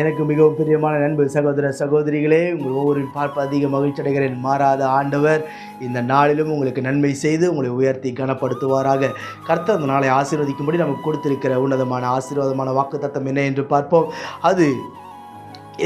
எனக்கு மிகவும் பிரியமான நண்பு சகோதர சகோதரிகளே உங்கள் ஒவ்வொரு பார்ப்பு அதிக மகிழ்ச்சி அடைகிறேன். மாறாத ஆண்டவர் இந்த நாளிலும் உங்களுக்கு நன்மை செய்து உங்களை உயர்த்தி கனப்படுத்துவாராக. கர்த்தர் அந்த நாளை ஆசீர்வதிக்கும்படி நமக்கு கொடுத்திருக்கிற உன்னதமான ஆசீர்வாதமான வாக்குத்தத்தம் என்ன என்று பார்ப்போம். அது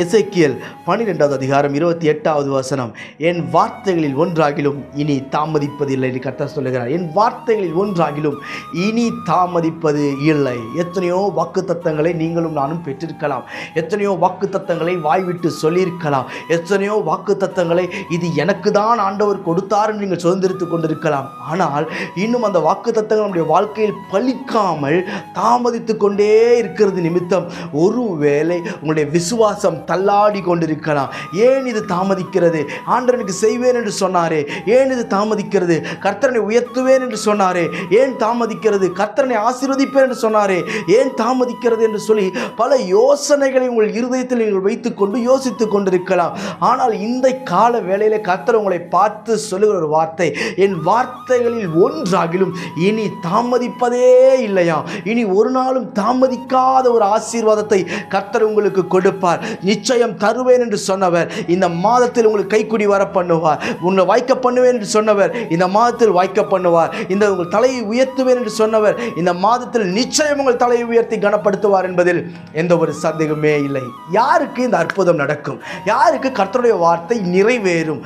எசைக்கியல் பன்னிரெண்டாவது அதிகாரம் இருபத்தி எட்டாவது வசனம் என் வார்த்தைகளில் ஒன்றாகிலும் இனி தாமதிப்பதில்லை என்று கத்த சொல்லுகிறார். என் வார்த்தைகளில் ஒன்றாகிலும் இனி தாமதிப்பது இல்லை. எத்தனையோ வாக்குத்தத்தங்களை நீங்களும் நானும் பெற்றிருக்கலாம். எத்தனையோ வாக்குத்தத்தங்களை வாய்விட்டு சொல்லியிருக்கலாம். எத்தனையோ வாக்குத்தத்தங்களை இது எனக்கு தான் ஆண்டவர் கொடுத்தாருன்னு நீங்கள் சுதந்திரித்து கொண்டிருக்கலாம். ஆனால் இன்னும் அந்த வாக்குத்தத்தங்கள் நம்முடைய வாழ்க்கையில் பலிக்காமல் தாமதித்து கொண்டே இருக்கிறது நிமித்தம் ஒருவேளை உங்களுடைய விசுவாசம் தள்ளாடி கொண்டிருக்கலாம். ஏன் இது தாமதிக்கிறது? ஆண்டவனுக்கு செய்வேன் என்று சொன்னாரே. ஏன் இது தாமதிக்கிறது? கர்த்தரனை உயர்த்துவேன் என்று சொன்னாரே. ஏன் தாமதிக்கிறது? கர்த்தரனை ஆசீர்வதிப்பேன் என்று சொன்னாரே. ஏன் தாமதிக்கிறது என்று சொல்லி பல யோசனைகளை உங்கள் இருதயத்தில் நீங்கள் வைத்துக்கொண்டு யோசித்துக் கொண்டிருக்கலாம். ஆனால் இந்த கால வேளையில் கர்த்தர் உங்களை பார்த்து சொல்லுகிற ஒரு வார்த்தை என் வார்த்தைகளில் ஒன்றாகிலும் இனி தாமதிப்பதே இல்லையா? இனி ஒரு நாளும் தாமதிக்காத ஒரு ஆசீர்வாதத்தை கர்த்தர் உங்களுக்கு கொடுப்பார். நிச்சயம் தருவேன் என்று சொன்னவர். இந்த மாதத்தில் உங்களுக்கு கைக்குடி வர பண்ணுவார் உன்னை வாய்க்க பண்ணுவேன் என்று சொன்னவர். இந்த மாதத்தில் வாய்க்க பண்ணுவார். இந்த உங்கள் தலையை உயர்த்துவேன் என்று சொன்னவர். இந்த மாதத்தில் நிச்சயம் உங்கள் தலையை உயர்த்தி கனப்படுத்துவார் என்பதில் எந்த ஒரு சந்தேகமே இல்லை. யாருக்கு இந்த அற்புதம் நடக்கும்? யாருக்கு கர்த்தருடைய வார்த்தை நிறைவேறும்?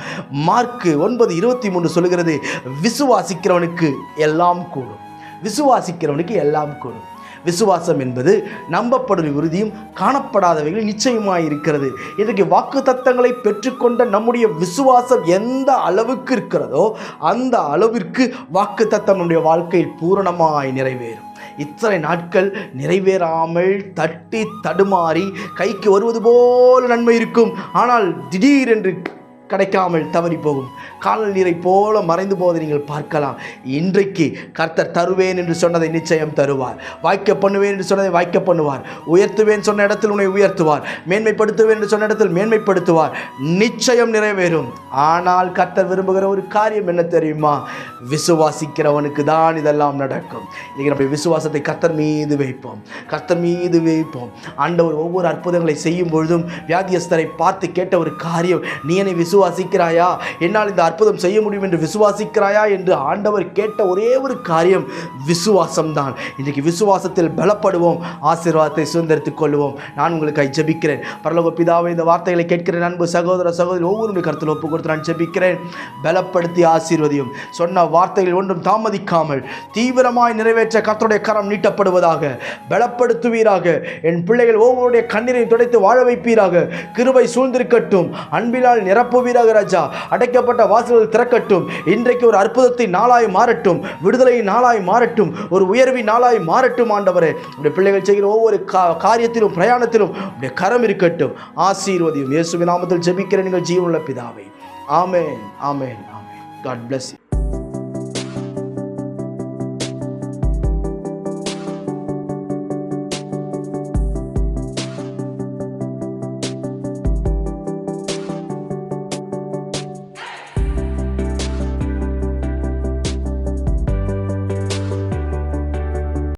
மார்க்கு ஒன்பது இருபத்தி மூன்று சொல்லுகிறது விசுவாசிக்கிறவனுக்கு எல்லாம் கூடும். விசுவாசிக்கிறவனுக்கு எல்லாம் கூடும். விசுவாசம் என்பது நம்பப்படும் உறுதியும் காணப்படாதவைகள் நிச்சயமாய் இருக்கிறது இன்றைக்கு வாக்கு தத்தங்களை பெற்றுக்கொண்ட நம்முடைய விசுவாசம் எந்த அளவுக்கு இருக்கிறதோ அந்த அளவிற்கு வாக்கு தத்தம் நம்முடைய வாழ்க்கையில் பூரணமாய் நிறைவேறும். இத்தனை நாட்கள் நிறைவேறாமல் தட்டி தடுமாறி கைக்கு வருவது போல நன்மை இருக்கும். ஆனால் திடீரென்று கிடைக்காமல் தவறி போகும். காணல் நீரை போல மறைந்து போவதை நீங்கள் பார்க்கலாம். இன்றைக்கு கர்த்தர் தருவேன் என்று சொன்னதை நிச்சயம் தருவார். வாய்க்க பண்ணுவேன் என்று சொன்னதை வாய்க்க பண்ணுவார். உயர்த்துவேன் சொன்ன இடத்தில் உன்னை உயர்த்துவார். மேன்மைப்படுத்துவேன் என்று சொன்ன இடத்தில் மேன்மைப்படுத்துவார். நிச்சயம் நிறைவேறும். ஆனால் கர்த்தர் விரும்புகிற ஒரு காரியம் என்ன தெரியுமா? விசுவாசிக்கிறவனுக்கு தான் இதெல்லாம் நடக்கும். இன்னைக்கு நம்முடைய விசுவாசத்தை கர்த்தர் மீது வைப்போம். கர்த்தர் மீது வைப்போம். ஆண்டவர் ஒவ்வொரு அற்புதங்களை செய்யும் பொழுதும் வியாதியஸ்தரை பார்த்து கேட்ட ஒரு காரியம் நீ என்னை விசுவாசிக்கிறாயா? என்னால் இந்த அற்புதம் செய்ய முடியும் என்று விசுவாசிக்கிறாயா என்று ஆண்டவர் கேட்ட ஒரே ஒரு காரியம் விசுவாசம்தான். இன்றைக்கு விசுவாசத்தில் பலப்படுவோம் ஆசீர்வாதத்தை சுதந்திரத்துக் கொள்வோம். நான் உங்களுக்காக ஜெபிக்கிறேன். பரலோக பிதாவை இந்த வார்த்தைகளை கேட்கிற நண்பு சகோதர சகோதரி ஒவ்வொரு கருத்தில் ஒப்பு கொடுத்து நான் ஜெபிக்கிறேன். பலப்படுத்தி ஆசீர்வதியும். சொன்ன வார்த்தைகள் ஒன்றும் தாமதிக்காமல் தீவிரமாய் நிறைவேற்ற கத்தருடைய கரம் நீட்டப்படுவதாக பலப்படுத்துவீராக. என் பிள்ளைகள் ஒவ்வொருடைய கண்ணீரையும் துடைத்து வாழ வைப்பீராக. கிருபை சூழ்ந்திருக்கட்டும். அன்பினால் நிரப்புவீராக ராஜா அடைக்கப்பட்ட வாசல்கள் திறக்கட்டும். இன்றைக்கு ஒரு அற்புதத்தின் நாளாய் மாறட்டும். விடுதலையின் நாளாய் மாறட்டும். ஒரு உயர்வின் நாளாய் மாறட்டும் ஆண்டவரே. உடைய பிள்ளைகள் செய்கிற ஒவ்வொரு கா காரியத்திலும் பிரயாணத்திலும் உடைய கரம் இருக்கட்டும். ஆசீர்வதியும். இயேசுவின் நாமத்தில் ஜெபிக்கிற நீங்கள் ஜீவனுள்ள பிதாவை. ஆமேன் ஆமேன் ஆமேன். God plus